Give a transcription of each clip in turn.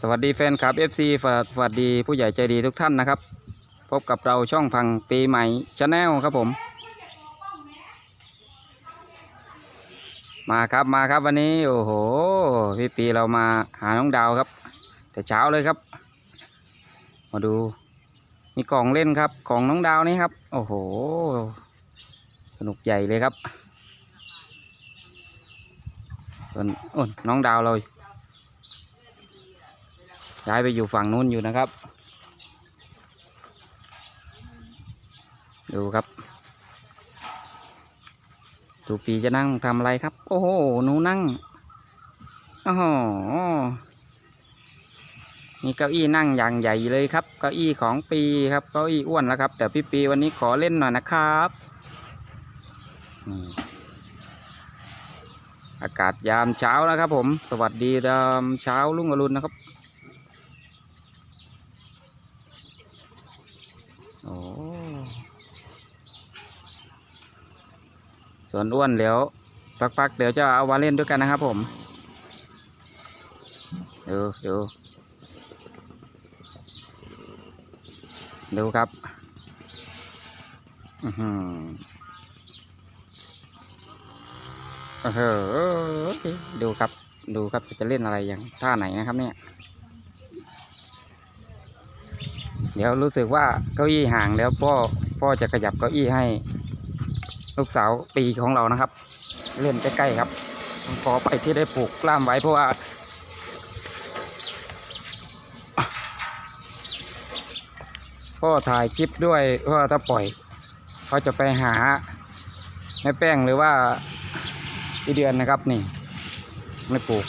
สวัสดีแฟนคลับ FC สวัสดีผู้ใหญ่ใจดีทุกท่านนะครับ พบกับเราช่องพังปีใหม่ชาแนลครับผม มาครับมาครับวันนี้โอ้โหพี่ปีเรามาหาน้องดาวครับ แต่เช้าเลยครับ มาดู มีกล่องเล่นครับของน้องดาวนี่ครับ โอ้โห สนุกใหญ่เลยครับส่วนโอ้นน้องดาวเลย ย้ายไปอยู่ฝั่งนู้นอยู่นะครับ ดูครับดูปีจะนั่งทำอะไรครับ โอ้โหหนูนั่งโอ้โหมีเก้าอี้นั่งอย่างใหญ่เลยครับ เก้าอี้ของปีครับ เก้าอี้อ้วนแล้วครับ แต่พี่ปีวันนี้ขอเล่นหน่อยนะครับอากาศยามเช้านะครับผม สวัสดียามเช้ารุ่งอรุณนะครับ ส่วนอ้วนเดี๋ยวสักพักเดี๋ยวจะเอามาเล่นด้วยกันนะครับผมดูดูดูครับอือหือเออดูครับ ดูครับจะเล่นอะไรอย่างท่าไหนนะครับเนี่ย เดี๋ยวรู้สึกว่าเก้าอี้ห่างแล้วพ่อพ่อจะขยับเก้าอี้ให้ ลูกสาวปีของเรานะครับ เล่นใกล้ๆครับ ขอไปที่ได้ปลูกกล้ามไว้เพราะว่า พ่อถ่ายคลิปด้วยเพราะว่าถ้าปล่อยเขาจะไปหาแม่แป้งหรือว่าพี่เดือนนะครับนี่ไม่ปลูก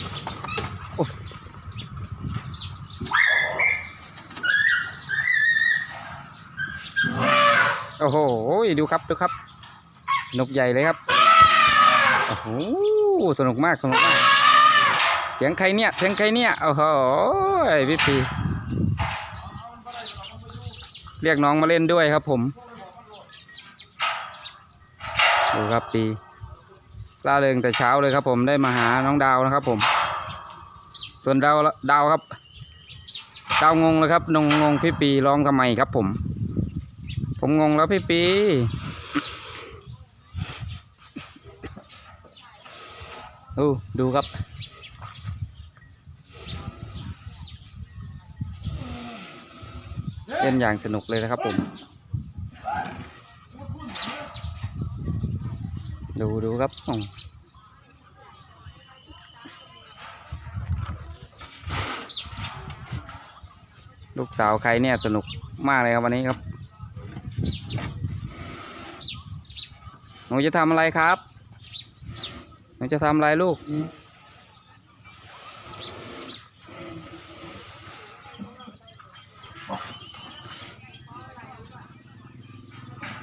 โอ้โห ดูครับ ดูครับ นกใหญ่เลยครับ โอ้โห สนุกมาก สนุกมาก เสียงใครเนี่ย เสียงใครเนี่ย โอ้โหพี่ปีเรียกน้องมาเล่นด้วยครับผม ดูครับปีล่าเริงแต่เช้าเลยครับผมได้มาหาน้องดาวนะครับผม ส่วนดาวดาวครับ ดาวงงเลยครับนงงงพี่ปีร้องทำไมครับผม ผมงงแล้วพี่ปี ดูดูครับ เล่นอย่างสนุกเลยนะครับผม ดูดูครับลูกสาวใครเนี่ยสนุกมากเลยครับวันนี้ครับ หนูจะทำอะไรครับ หนูจะทำอะไรลูก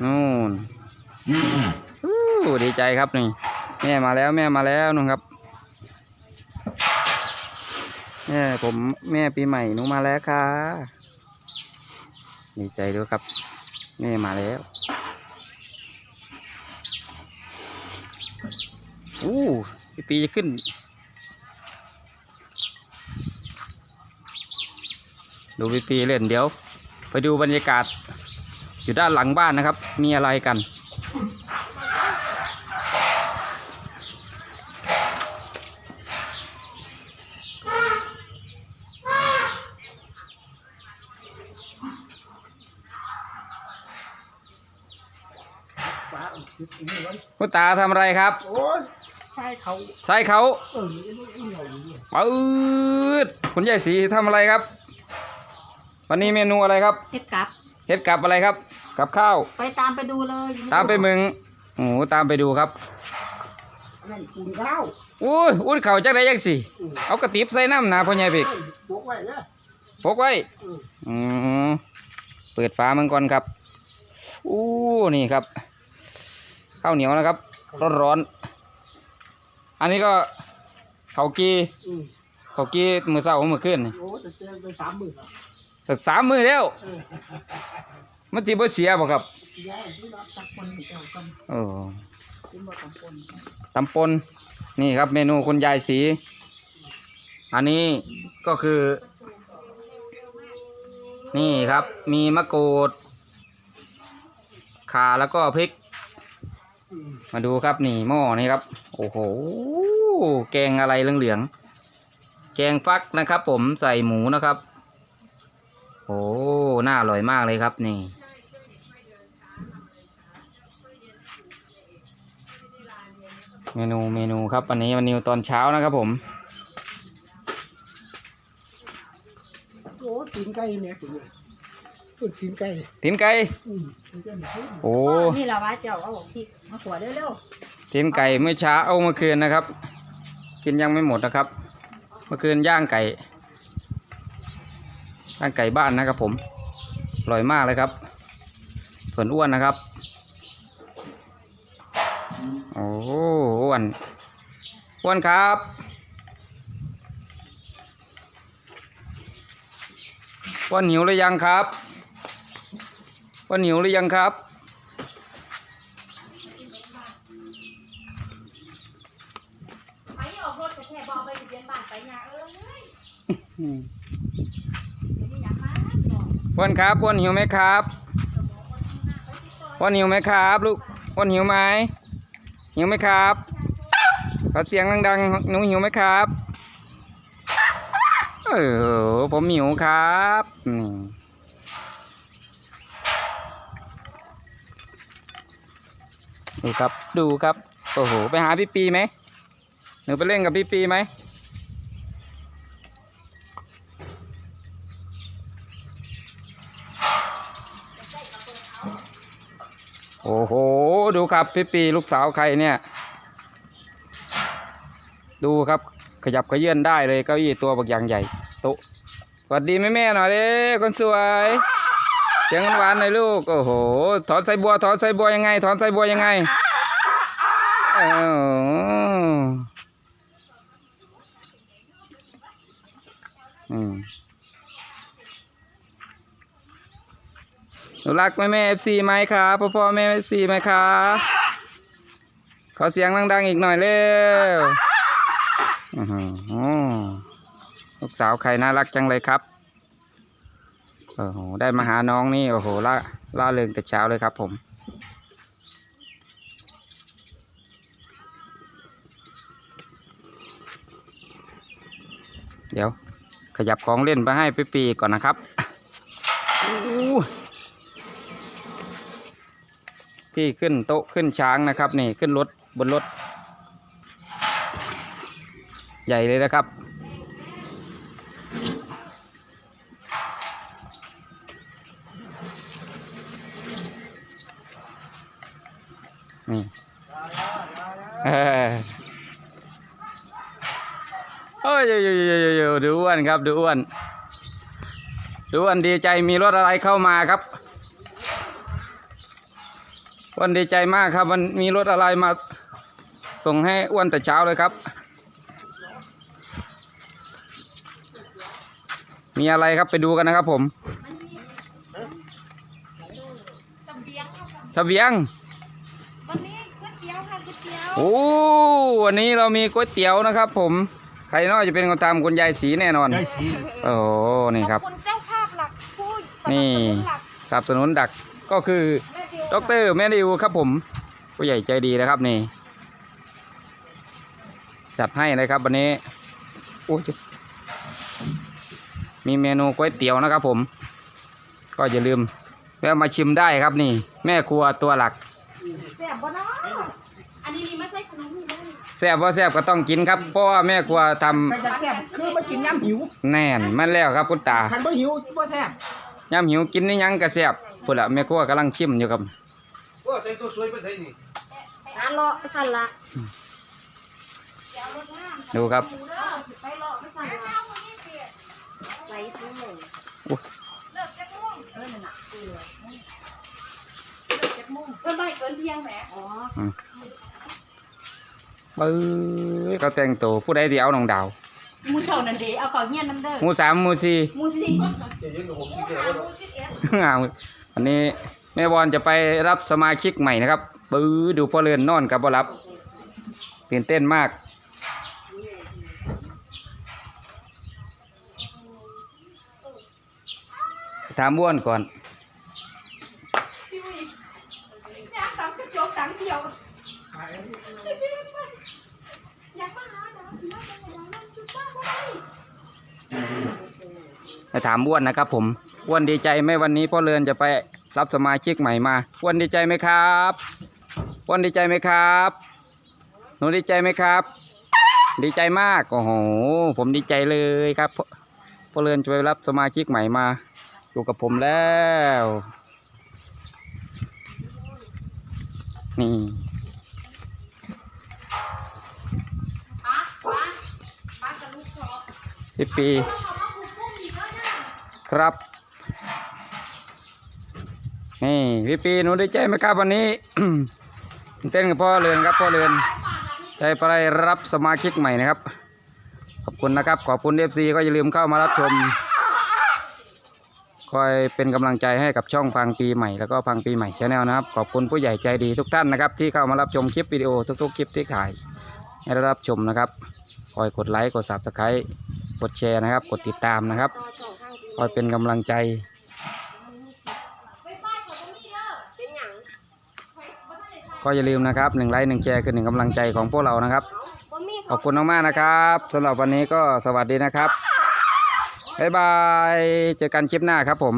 นู่นอู้ดีใจครับนี่ แม่มาแล้วแม่มาแล้วนู่นครับ แม่ผมแม่ปีใหม่หนูมาแล้วค่ะ ดีใจด้วยครับ แม่มาแล้ว อู้ปีจะขึ้น ดูพี่ปีเล่นเดี๋ยว ไปดูบรรยากาศ อยู่ด้านหลังบ้านนะครับ มีอะไรกันคุณตาทำอะไรครับ โอ้ ใช่เขาใช่เขาเออไอ้ลูกไอ้เหน่อยนี่ปืดคุณยายสีทำอะไรครับ วันนี้เมนูอะไรครับเฮ็ดกลับเฮ็ดกับอะไรครับ กับข้าว ไปตามไปดูเลยตามไปมึงโอ้โหตามไปดูครับอันนั่นปูนข้าวอุ้ยอุ้ยเข่าจักได้ยังสิเอากระติบใส่น้ำนะพ่อใหญ่เพิกเอ้ยบวกไว้นะพกไว้เอออืมเปิดฝามันก่อนครับอู้นี่ครับข้าวเหนียวนะครับร้อนร้อนๆ อันนี้ก็เขาวกีอืมเขาวกีมือเศร้ามือขึ้นนี่โอ้จะเจอไปสามหมื่นสักสามมือแล้ว เออมันจีบ่เสียบ่ครับยายที่รับตักคนเจ้ากันเออที่มาตักคนตำปนนี่ครับเมนูคุณยายสี อันนี้ก็คือ นี่ครับ มีมะกรูดข่าแล้วก็พริกอื มาดูครับนี่หม้อนี่ครับ โอ้โห แกงอะไรเหลืองๆ แกงฟักนะครับ ผมใส่หมูนะครับ โอ้หน่าอร่อยมากเลยครับนี่ เมนูเมนูครับวันนี้วันนี้ตอนเช้านะครับผมโอ้ตีนไก่แม่ถึงเลย ตีนไก่ตีนไก่โอ้นี่ละว่าเจ้าเอาพริกมาขวดเร็วๆตีนไก่เมื่อเช้าเอาเมื่อคืนนะครับ กินยังไม่หมดนะครับ เมื่อคืนย่างไก่ย่างไก่บ้านนะครับ ผมอร่อยมากเลยครับส่วนอ้วนนะครับ โอ้อ้วนอ้วนครับอ้วนหิวหรือยังครับ วนหิวหรือยังครับๆไปออกรถกระแทกบอกไปทะเบียนบ้านไปงาเอ้ยเดี๋ยวนี้อยากมาหรอกอ้วนครับอ้วนหิวไหมครับอ้วนหิวไหมครับลูกอ้วนหิวไหมหิวไหมครับขอเสียงดังๆหนูหิวไหมครับ เออผมหิวครับนี่ ดูครับดูครับโอ้โหไปหาพี่ปีไหมหนูไปเล่นกับพี่ปีไหมโอ้โห ดูครับพี่ปีลูกสาวใครเนี่ย ดูครับขยับขยื่นได้เลยเก้าอี้ตัวบักอย่างใหญ่ โตะสวัสดีแม่แม่หน่อยเด้คนสวย สียงหวานหน่อยลูก โอ้โห ถอนใส่บัว ถอนใส่บัวยังไง ถอนใส่บัวยังไงอืมหนูรักแม่แม่เอฟซีไหมครับพ่อพ่อแม่เอฟซีไหมครับขอเสียงดังๆอีกหน่อยเร็วอือหือลูกสาวใครน่ารักจังเลยครับ โอ้โหได้มาหาน้องนี่โอ้โหล่าล่าเริงแต่เช้าเลยครับผมเดี๋ยว ขยับของเล่นไปให้พี่ปีก่อนนะครับพี่ขึ้นโต๊ะขึ้นช้างนะครับ นี่ขึ้นรถบนรถ ใหญ่เลยนะครับ นี่เออโอ้ยโยโยโยโยโยดูอ้วนครับ ดูอ้วน ดูอ้วนดีใจมีรถอะไรเข้ามาครับอ้วนดีใจมากครับมันมีรถอะไรมา ส่งให้อ้วนแต่เช้าเลยครับ มีอะไรครับไปดูกันนะครับผมตำเบียงค่ะเสบียงวันนี้ก๋วยเตี๋ยวค่ะก๋วยเตี๋ยว โอ้ วันนี้เรามีก๋วยเตี๋ยวนะครับผม ใครน้อยจะเป็นคนทำคุณยายสีแน่นอน ได้สีโอ้โหนี่ครับ ขอคุณเจ้าภาพหลักผู้สนี่นับสนุนหลักสนับสนุนดักก็คือแม่เดียวดอกเตอรแม่ดิวครับผมผู้ใหญ่ใจดีนะครับนี่ จัดให้เลยครับวันนี้โอ้ยมีเมนูก๋วยเตี๋ยวนะครับผม ก็อย่าลืมแวะมาชิมได้ครับนี่ แม่ครัวตัวหลัก แซ่บบ่เนาะอันนี้นี่ไม่ใช่ขนมนี่เลย แซ่บว่าแซ่บก็ต้องกินครับเพราะว่าแม่ครัวทำใครจะแซ่บคือมากินย่ำหิวแน่นมันแล้วครับคุณตาคันบ่หิวบ่แซ่บยามหิวกินนี่ยังกระแซ่บพุ่นละแม่ครัวกำลังชิมอยู่ครับ โอ้แต่งตัวสวยไปใส่นี่อะรอไปสั่นละดูครับ ไปรอไปสั่นละไปทุ่งหนึ่งโอ้ยเลิกจักมุ่งเออนั่นน่ะเออเลิกจักมุ่งเออไม่เกินเที่ยงแหมอ๋อ ปื้อเขาแต่งตัวผู้ใดที่เอาน้องดาวหมูเจ้านั่นเดีเอาเก่าเฮียนน้ำเด้อหมูสามหมูสี่ หมูสิจะยืนกับผมที่แก่ว่าหมูสิเอ็ดงามวันนี้แม่บอลจะไปรับสมาชิกใหม่นะครับปื้อดูพ่อเรือนนอนกับบ่รับตื่นเต้นมากถามบ้วนก่อน ถามบ้วนนะครับ ผมบ้วนดีใจไหมวันนี้พ่อเรือนจะไปรับสมาชิกใหม่มาบ้วนดีใจไหมครับบ้วนดีใจไหมครับหนูดีใจไหมครับ ดีใจมากโอ้โหผมดีใจเลยครับพ่อพ่อเรือนจะไปรับสมาชิกใหม่มาอยู่กับผมแล้วนี่ป้าป้าป้ากับลูกชอบพี่ปี ครับ นี่พี่ปีหนูดีใจไหมครับวันนี้เต้นกับพ่อเรือนครับพ่อเรือนใจไปรับสมาชิกใหม่นะครับ ขอบคุณนะครับ ขอบคุณเอฟซีก็อย่าลืมเข้ามารับชม คอยเป็นกำลังใจให้กับช่องพังปีใหม่แล้วก็พังปีใหม่ชาแนลนะครับ ขอบคุณผู้ใหญ่ใจดีทุกท่านนะครับ ที่เข้ามารับชมคลิปวิดีโอทุกๆคลิปที่ถ่ายให้ได้รับชมนะครับคอยกดไลค์กด subscribe กดแชร์นะครับ กดติดตามนะครับ คอยเป็นกำลังใจไปป้ายของตรงนี้เด้อเป็นหยังไปบ้านไหนใส่ก็อย่าลืมนะครับหนึ่งไลค์หนึ่งแชร์คือหนึ่งกำลังใจของพวกเรานะครับบ่มีขอบคุณมากๆนะครับสำหรับวันนี้ก็สวัสดีนะครับบ๊ายบาย เจอกันคลิปหน้าครับผม